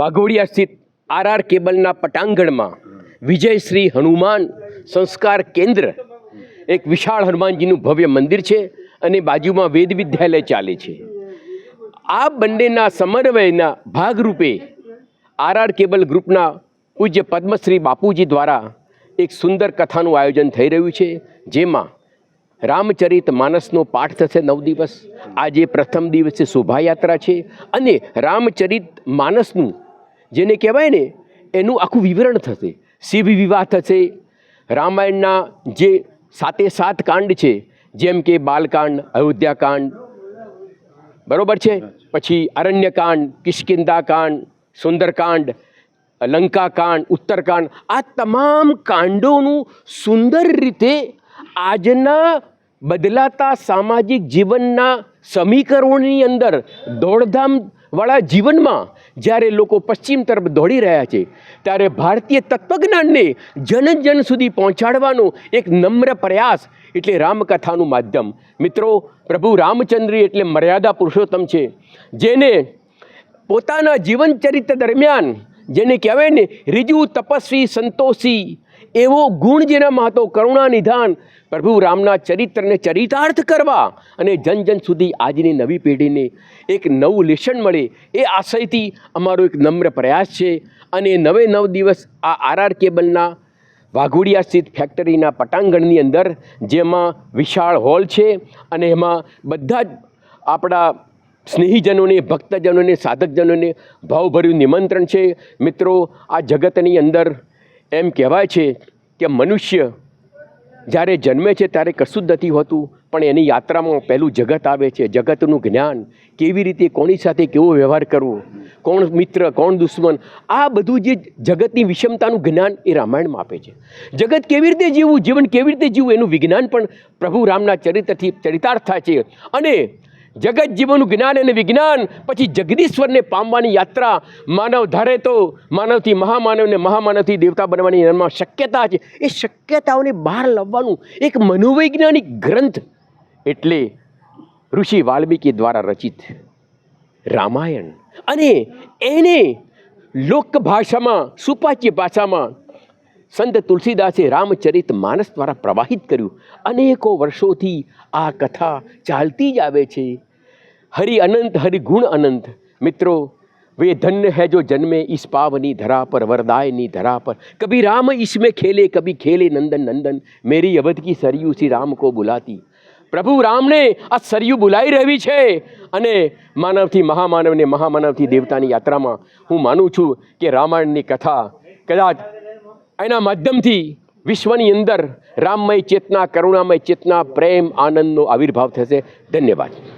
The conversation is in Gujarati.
વાઘોડિયા સ્થિત આર આર કેબલના પટાંગણમાં વિજયશ્રી હનુમાન સંસ્કાર કેન્દ્ર એક વિશાળ હનુમાનજીનું ભવ્ય મંદિર છે અને બાજુમાં વેદ વિદ્યાલય ચાલે છે. આ બંનેના સમન્વયના ભાગરૂપે આર આર કેબલ ગ્રુપના પૂજ્ય પદ્મશ્રી બાપુજી દ્વારા એક સુંદર કથાનું આયોજન થઈ રહ્યું છે, જેમાં રામચરિત માનસનો પાઠ થશે નવ દિવસ. આજે પ્રથમ દિવસે શોભાયાત્રા છે અને રામચરિત માનસનું જેને કહેવાય ને, એનું આખું વિવરણ થશે. શિવ વિવાહ થશે. રામાયણના જે સાતે સાત કાંડ છે, જેમ કે બાલકાંડ, અયોધ્યાકાંડ, બરોબર છે? પછી અરણ્યકાંડ કિષ્કિંદાકાંડ સુંદરકાંડ, લંકાકાંડ, ઉત્તરકાંડ, આ તમામ કાંડોનું સુંદર રીતે આજના બદલાતા સામાજિક જીવનના સમીકરણોની અંદર દોડધામવાળા જીવનમાં જ્યારે લોકો પશ્ચિમ તરફ દોડી રહ્યા છે, ત્યારે ભારતીય તત્વજ્ઞાનને જન જન સુધી પહોંચાડવાનો એક નમ્ર પ્રયાસ એટલે રામકથાનું માધ્યમ. મિત્રો, પ્રભુ રામચંદ્ર એટલે મર્યાદા પુરુષોત્તમ છે, જેને પોતાના જીવન ચરિત્ર દરમિયાન જેને કહેવાય ને, રીજુ તપસ્વી સંતોષી એવો ગુણ જેનામાં હતો કરુણા નિધાન, પ્રભુ રામના ચરિત્રને ચરિતાર્થ કરવા અને જન જન સુધી આજની નવી પેઢીને એક નવું લેશન મળે એ આશયથી અમારો એક નમ્ર પ્રયાસ છે અને નવે નવ દિવસ આ આર આર કેબલના વાઘોડિયા સ્થિત ફેક્ટરીના પટાંગણની અંદર, જેમાં વિશાળ હોલ છે અને એમાં બધા જ આપણા સ્નેહીજનોને, ભક્તજનોને, સાધકજનોને ભાવભર્યું નિમંત્રણ છે. મિત્રો, આ જગતની અંદર એમ કહેવાય છે કે મનુષ્ય જ્યારે જન્મે છે ત્યારે કશું જ નથી હોતું, પણ એની યાત્રામાં પહેલું જગત આવે છે. જગતનું જ્ઞાન કેવી રીતે, કોની સાથે કેવો વ્યવહાર કરવો, કોણ મિત્ર, કોણ દુશ્મન, આ બધું જે જગતની વિષમતાનું જ્ઞાન એ રામાયણમાં આપે છે. જગત કેવી રીતે જીવવું, જીવન કેવી રીતે જીવવું એનું વિજ્ઞાન પણ પ્રભુ રામના ચરિત્રથી ચરિતાર્થ થાય છે. અને જગત જીવનનું જ્ઞાન અને વિજ્ઞાન, પછી જગદીશ્વરને પામવાની યાત્રા. માનવ ધારે તો માનવથી મહામાનવને મહામાનવથી દેવતા બનવાની એમાં શક્યતા છે. એ શક્યતાઓને બહાર લાવવાનું એક મનોવૈજ્ઞાનિક ગ્રંથ એટલે ઋષિ વાલ્મીકી દ્વારા રચિત રામાયણ. અને એને લોક ભાષામાં, સુપાચ્ય ભાષામાં સંત તુલસીદાસે રામચરિત માનસ દ્વારા પ્રવાહિત કર્યું. અનેકો વર્ષોથી આ કથા ચાલતી જ આવે છે. હરિ અનંત હરિ ગુણ અનંત મિત્રો वे धन्य है जो जन्मे इस पावनी धरा पर वरदायनी धरा पर कभी राम इसमें खेले कभी खेले नंदन नंदन मेरी अवध की सरयू श्री राम को बुलाती પ્રભુ રામને આ સરયુ બોલાવી રહેવી છે અને માનવથી મહામાનવને મહામાનવથી દેવતાની યાત્રામાં હું માનું છું કે રામાયણની કથા કદાચ એના માધ્યમથી વિશ્વની અંદર રામમય ચેતના કરુણામય ચેતના પ્રેમ આનંદનો આવિર્ભાવ થશે ધન્યવાદ